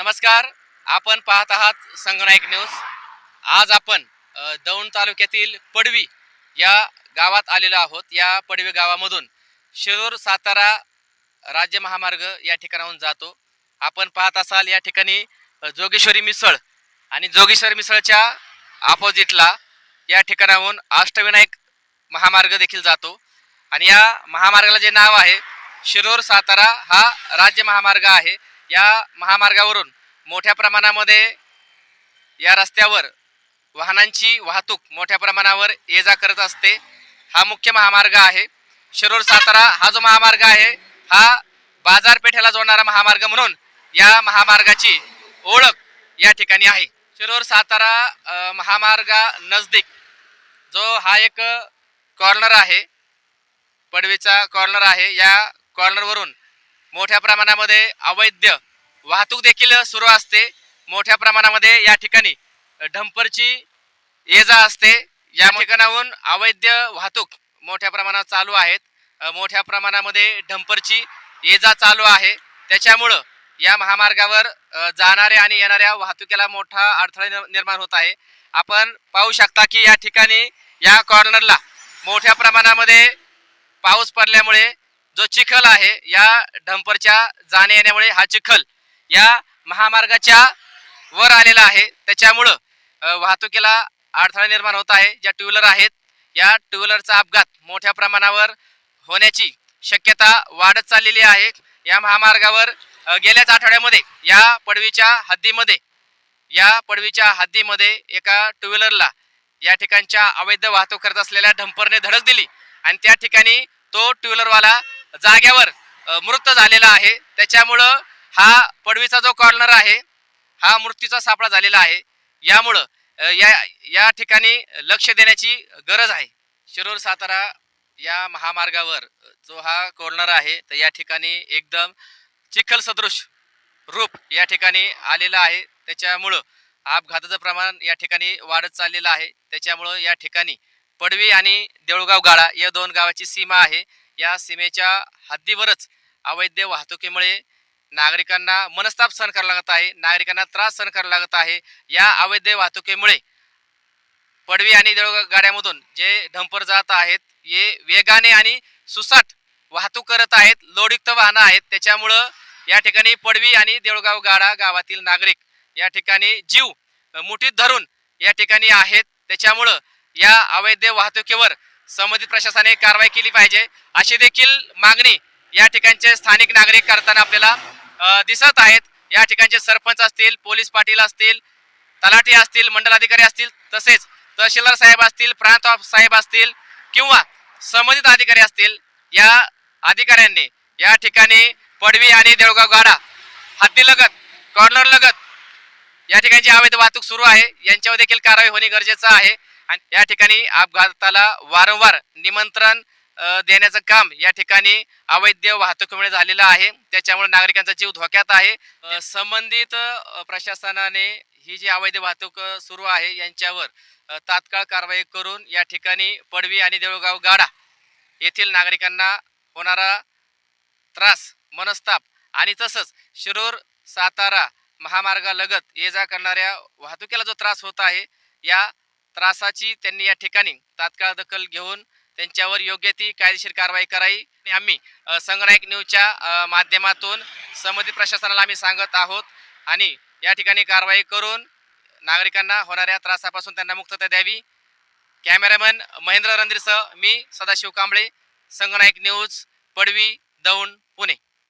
नमस्कार. आपण पाहत आहात संगनायक न्यूज. आज आपण दौंड तालुक्यातील पडवी या गावात आलेलो आहोत. या पडवी गावामधून शिरूर सातारा राज्य महामार्ग या ठिकाणाहून जातो. आपण पाहत असाल या ठिकाणी जोगेश्वरी मिसळ आणि जोगेश्वरी मिसळच्या ऑपोजिटला या ठिकाणाहून अष्टविनायक महामार्ग देखील जातो. आणि या महामार्गाला जे नाव आहे शिरूर सातारा हा राज्य महामार्ग आहे. या महामार्गावरून मोठ्या प्रमाणामध्ये या रस्त्यावर वाहनांची वाहतूक मोठ्या प्रमाणावर ये जा करत असते. हा मुख्य महामार्ग आहे. शिरूर सातारा हा जो महामार्ग आहे हा बाजारपेठेला जोडणारा महामार्ग म्हणून या महामार्गाची ओळख या ठिकाणी आहे. शिरूर सातारा महामार्गा नजदीक जो हा एक कॉर्नर आहे. पडवीचा कॉर्नर आहे. या कॉर्नरवरून मोठ्या प्रमाणामध्ये अवैध वाहतूक देखील सुरू असते. मोठ्या प्रमाणामध्ये या ठिकाणी डंपरची ये जा असते. या ठिकाणाहून अवैध वाहतूक मोठ्या प्रमाणात चालू आहेत. मोठ्या प्रमाणामध्ये डंपरची ये जा चालू आहे. त्याच्यामुळं या महामार्गावर जाणाऱ्या आणि येणाऱ्या वाहतुकीला मोठा अडथळा निर्- निर्माण होत आहे. आपण पाहू शकता की या ठिकाणी या कॉर्नरला मोठ्या प्रमाणामध्ये पाऊस पडल्यामुळे जो चिखल आहे या डंपरच्या जाण्या येण्यामुळे हा चिखल या महामार्गाच्या वर आलेला आहे. त्याच्यामुळं वाहतुकीला अडथळा निर्माण होत आहे. ज्या टू व्हीलर आहेत या टू व्हीलरचा अपघात मोठ्या प्रमाणावर होण्याची शक्यता वाढत चाललेली आहे. या महामार्गावर गेल्याच आठवड्यामध्ये या पडवीच्या हद्दीमध्ये या पडवीच्या हद्दीमध्ये एका टू व्हीलरला या ठिकाणच्या अवैध वाहतूक करत असलेल्या डंपरने धडक दिली. आणि त्या ठिकाणी तो टू व्हीलरवाला जाग्यावर मृत झालेला आहे. त्याच्यामुळं हा पडवीचा जो कॉर्नर आहे हा मृत्यूचा सापळा झालेला आहे. यामुळं या या ठिकाणी लक्ष देण्याची गरज आहे. शिरूर सातारा या महामार्गावर जो हा कॉर्नर आहे तर या ठिकाणी एकदम चिखल सदृश रूप या ठिकाणी आलेलं आहे. त्याच्यामुळं अपघाताचं प्रमाण या ठिकाणी वाढत चाललेलं आहे. त्याच्यामुळं या ठिकाणी पडवी आणि देऊळगाव गाळा या दोन गावाची सीमा आहे. या सीमेच्या हद्दीवरच अवैध वाहतुकीमुळे नागरिकांना मनस्ताप सहन करावा लागत आहे नागरिकांना त्रास सहन करावा लागत आहे. या अवैध वाहतुकीमुळे पडवी आणि देऊळगाव गाड्यामधून जे ढंपर जात आहेत हे वेगाने आणि सुसाट वाहतूक करत आहेत लोडयुक्त वाहनं आहेत. त्याच्यामुळं या ठिकाणी पडवी आणि देवळगाव गाडा गावातील नागरिक या ठिकाणी जीव मुठीत धरून या ठिकाणी आहेत. त्याच्यामुळं या अवैध वाहतुकीवर संबंधित प्रशासनाने कारवाई केली पाहिजे. अशी देखील मागणी या ठिकाणचे स्थानिक नागरिक करताना आपल्याला दिसत आहेत. या ठिकाणचे सरपंच असतील पोलीस पाटील असतील तलाठी असतील मंडलाधिकारी असतील तसेच तहसीलदार साहेब असतील प्रांत साहेब असतील किंवा संबंधित अधिकारी असतील या अधिकाऱ्यांनी या ठिकाणी पडवी आणि देवगाव गाडा हद्दीलगत कॉर्नर लगत या ठिकाणी अवैध वाहतूक सुरू आहे. यांच्यावर देखील कारवाई होणे गरजेचं आहे. आणि या ठिकाणी अपघाताला वारंवार निमंत्रण देण्याचं काम या ठिकाणी अवैध वाहतुकीमुळे झालेलं आहे. त्याच्यामुळे नागरिकांचा जीव धोक्यात आहे. संबंधित प्रशासनाने ही जी अवैध वाहतूक सुरू आहे यांच्यावर तात्काळ कारवाई करून या ठिकाणी पडवी आणि देऊळगाव गाडा येथील नागरिकांना होणारा त्रास मनस्ताप आणि तसंच शिरूर सातारा महामार्गालगत ये जा करणाऱ्या वाहतुकीला जो त्रास होत आहे या त्रासाची त्यांनी या ठिकाणी तात्काळ दखल घेऊन त्यांच्यावर योग्य ती कायदेशीर कारवाई करावी. आणि आम्ही अ, संगनायक न्यूजच्या माध्यमातून संबंधित प्रशासनाला आम्ही सांगत आहोत. आणि या ठिकाणी कारवाई करून नागरिकांना होणाऱ्या त्रासापासून त्यांना मुक्तता द्यावी. कॅमेरामॅन महेंद्र रणधीरसह मी सदाशिव कांबळे संगनायक न्यूज पडवी दौंड पुणे.